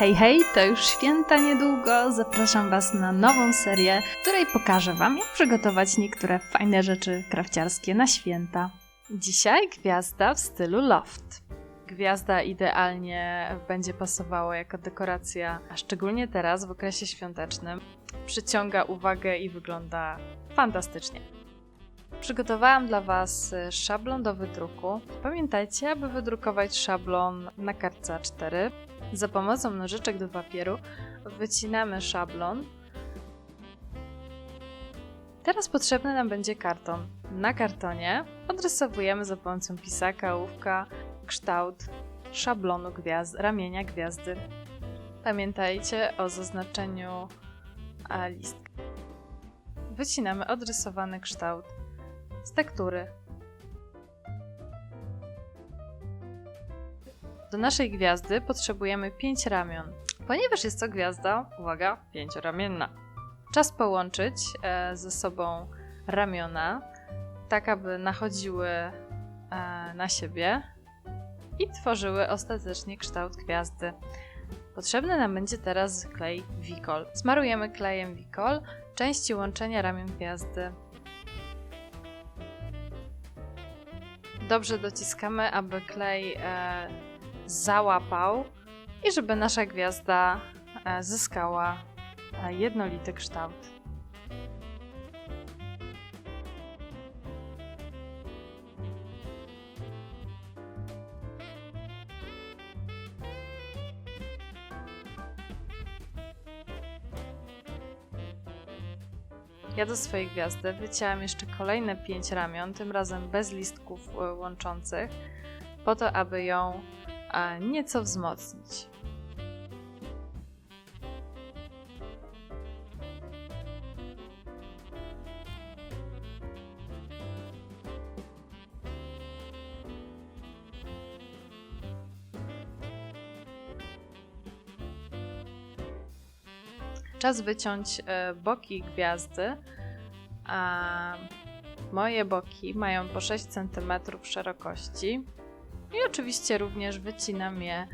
Hej, hej, to już święta niedługo. Zapraszam Was na nową serię, w której pokażę Wam, jak przygotować niektóre fajne rzeczy krawciarskie na święta. Dzisiaj gwiazda w stylu loft. Gwiazda idealnie będzie pasowała jako dekoracja, a szczególnie teraz w okresie świątecznym. Przyciąga uwagę i wygląda fantastycznie. Przygotowałam dla Was szablon do wydruku. Pamiętajcie, aby wydrukować szablon na kartce A4. Za pomocą nożyczek do papieru wycinamy szablon. Teraz potrzebny nam będzie karton. Na kartonie odrysowujemy za pomocą pisaka, ołówka kształt szablonu gwiazd, ramienia gwiazdy. Pamiętajcie o zaznaczeniu listka. Wycinamy odrysowany kształt z tektury. Do naszej gwiazdy potrzebujemy 5 ramion, ponieważ jest to gwiazda, uwaga, pięcioramienna. Czas połączyć e, ze sobą ramiona, tak aby nachodziły e, na siebie i tworzyły ostatecznie kształt gwiazdy. Potrzebny nam będzie teraz klej Wikol. Smarujemy klejem Wikol części łączenia ramion gwiazdy. Dobrze dociskamy, aby klej e, załapał i żeby nasza gwiazda e, zyskała e, jednolity kształt. Ja do swojej gwiazdy wycięłam jeszcze kolejne pięć ramion, tym razem bez listków e, łączących, po to, aby ją e, nieco wzmocnić. Czas wyciąć e, boki gwiazdy. A moje boki mają po 6 cm szerokości. I oczywiście również wycinam je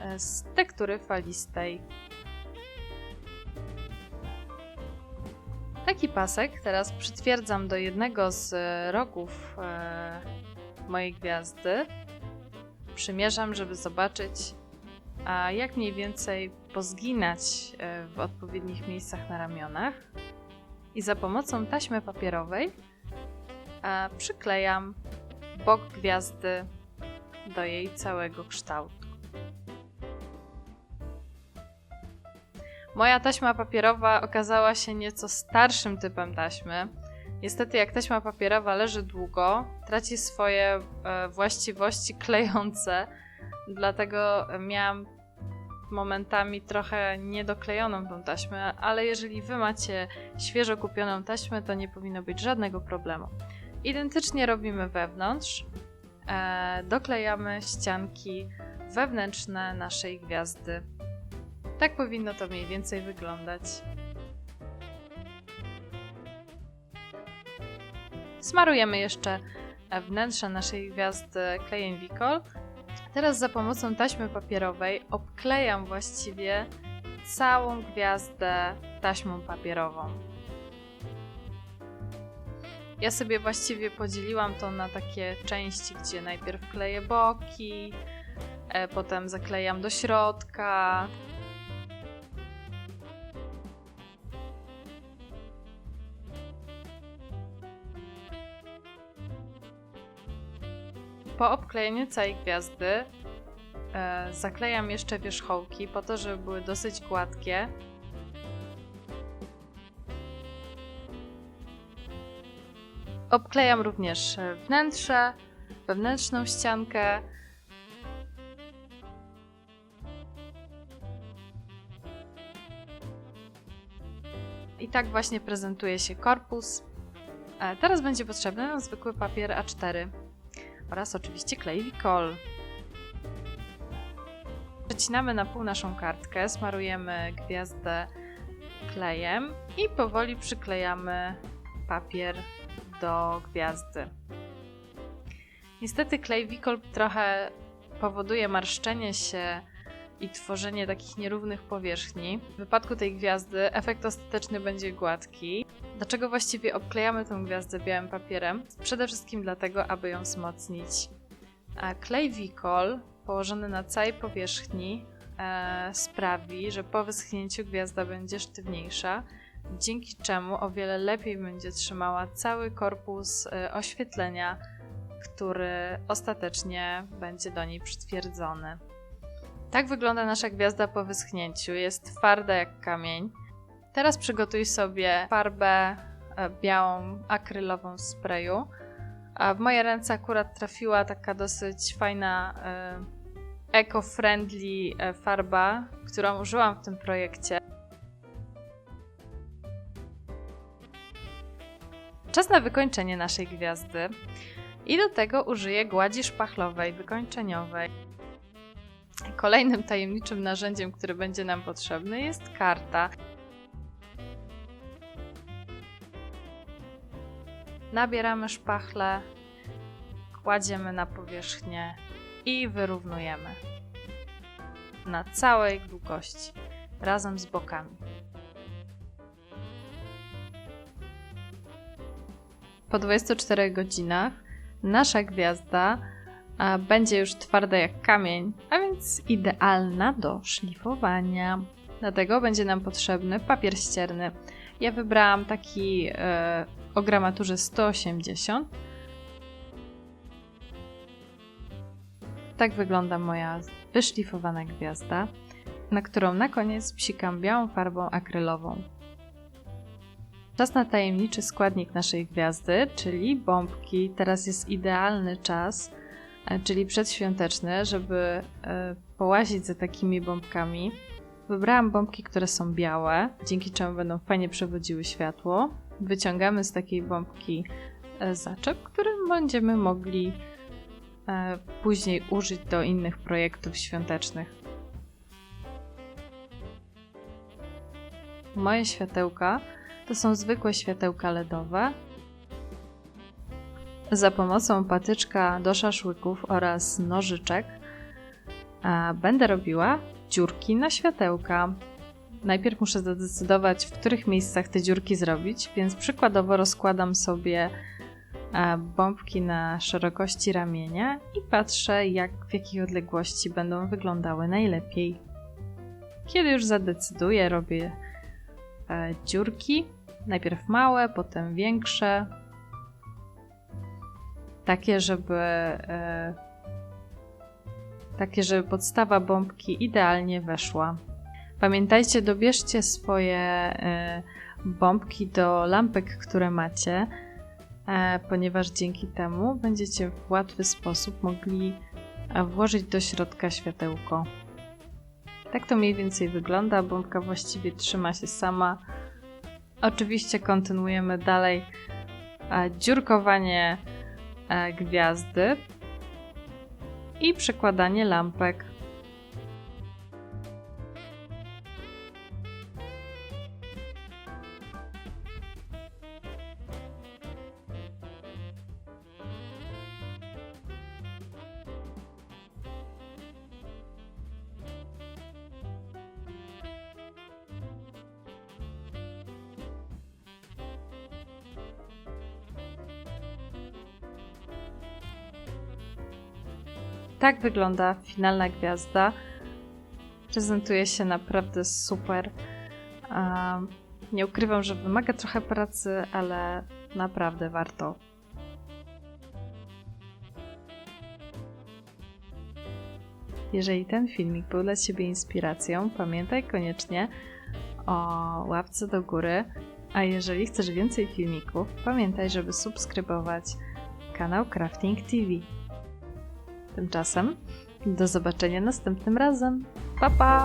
e, z tektury falistej. Taki pasek teraz przytwierdzam do jednego z rogów e, mojej gwiazdy. Przymierzam, żeby zobaczyć, a jak mniej więcej pozginać e, w odpowiednich miejscach na ramionach. I za pomocą taśmy papierowej e, przyklejam bok gwiazdy do jej całego kształtu. Moja taśma papierowa okazała się nieco starszym typem taśmy. Niestety, jak taśma papierowa leży długo, traci swoje e, właściwości klejące, dlatego miałam momentami trochę niedoklejoną tą taśmę, ale jeżeli wy macie świeżo kupioną taśmę, to nie powinno być żadnego problemu. Identycznie robimy wewnątrz. E, doklejamy ścianki wewnętrzne naszej gwiazdy. Tak powinno to mniej więcej wyglądać. Smarujemy jeszcze wnętrze naszej gwiazdy klejem Wicol Teraz za pomocą taśmy papierowej obklejam właściwie całą gwiazdę taśmą papierową. Ja sobie właściwie podzieliłam to na takie części, gdzie najpierw kleję boki, e, potem zaklejam do środka. Po obklejeniu całej gwiazdy e, zaklejam jeszcze wierzchołki po to, żeby były dosyć gładkie. Obklejam również wnętrze, wewnętrzną ściankę. I tak właśnie prezentuje się korpus. E, teraz będzie potrzebny nam zwykły papier A4 oraz oczywiście klej Wicol. Przecinamy na pół naszą kartkę, smarujemy gwiazdę klejem i powoli przyklejamy papier do gwiazdy. Niestety klej Wicol trochę powoduje marszczenie się i tworzenie takich nierównych powierzchni. W wypadku tej gwiazdy efekt ostateczny będzie gładki. Dlaczego właściwie obklejamy tę gwiazdę białym papierem? Przede wszystkim dlatego, aby ją wzmocnić. A klej Wicol położony na całej powierzchni e, sprawi, że po wyschnięciu gwiazda będzie sztywniejsza, dzięki czemu o wiele lepiej będzie trzymała cały korpus e, oświetlenia, który ostatecznie będzie do niej przytwierdzony. Tak wygląda nasza gwiazda po wyschnięciu. Jest twarda jak kamień. Teraz przygotuj sobie farbę e, białą akrylową z sprayu. A w moje ręce akurat trafiła taka dosyć fajna e, eco-friendly e, farba, którą użyłam w tym projekcie. Czas na wykończenie naszej gwiazdy. I do tego użyję gładzi szpachlowej, wykończeniowej. Kolejnym tajemniczym narzędziem, które będzie nam potrzebny, jest karta. Nabieramy szpachle, kładziemy na powierzchnię i wyrównujemy na całej długości, razem z bokami. Po 24 godzinach nasza gwiazda będzie już twarda jak kamień, a więc idealna do szlifowania. Dlatego będzie nam potrzebny papier ścierny. Ja wybrałam taki e, o gramaturze 180. Tak wygląda moja wyszlifowana gwiazda, na którą na koniec psikam białą farbą akrylową. Czas na tajemniczy składnik naszej gwiazdy, czyli bombki. Teraz jest idealny czas, e, czyli przedświąteczny, żeby e, połazić za takimi bombkami. Wybrałam bombki, które są białe, dzięki czemu będą fajnie przewodziły światło. Wyciągamy z takiej bombki e, zaczep, który będziemy mogli później użyć do innych projektów świątecznych. Moje światełka to są zwykłe światełka LEDowe. Za pomocą patyczka do szaszłyków oraz nożyczek będę robiła dziurki na światełka. Najpierw muszę zdecydować, w których miejscach te dziurki zrobić, więc przykładowo rozkładam sobie bombki na szerokości ramienia i patrzę, jak w jakiej odległości będą wyglądały najlepiej. Kiedy już zadecyduję, robię e, dziurki Najpierw małe, potem większe. Takie, żeby e, takie, żeby podstawa bombki idealnie weszła. Pamiętajcie, dobierzcie swoje e, bombki do lampek, które macie, e, ponieważ dzięki temu będziecie w łatwy sposób mogli włożyć do środka światełko. Tak to mniej więcej wygląda. Bombka właściwie trzyma się sama Oczywiście kontynuujemy dalej e, dziurkowanie e, gwiazdy i przekładanie lampek. Tak wygląda finalna gwiazda. Prezentuje się naprawdę super. Nie ukrywam, że wymaga trochę pracy, ale naprawdę warto. Jeżeli ten filmik był dla Ciebie inspiracją, pamiętaj koniecznie o łapce do góry. A jeżeli chcesz więcej filmików, pamiętaj, żeby subskrybować kanał Crafting TV. Tymczasem do zobaczenia następnym razem. Pa pa!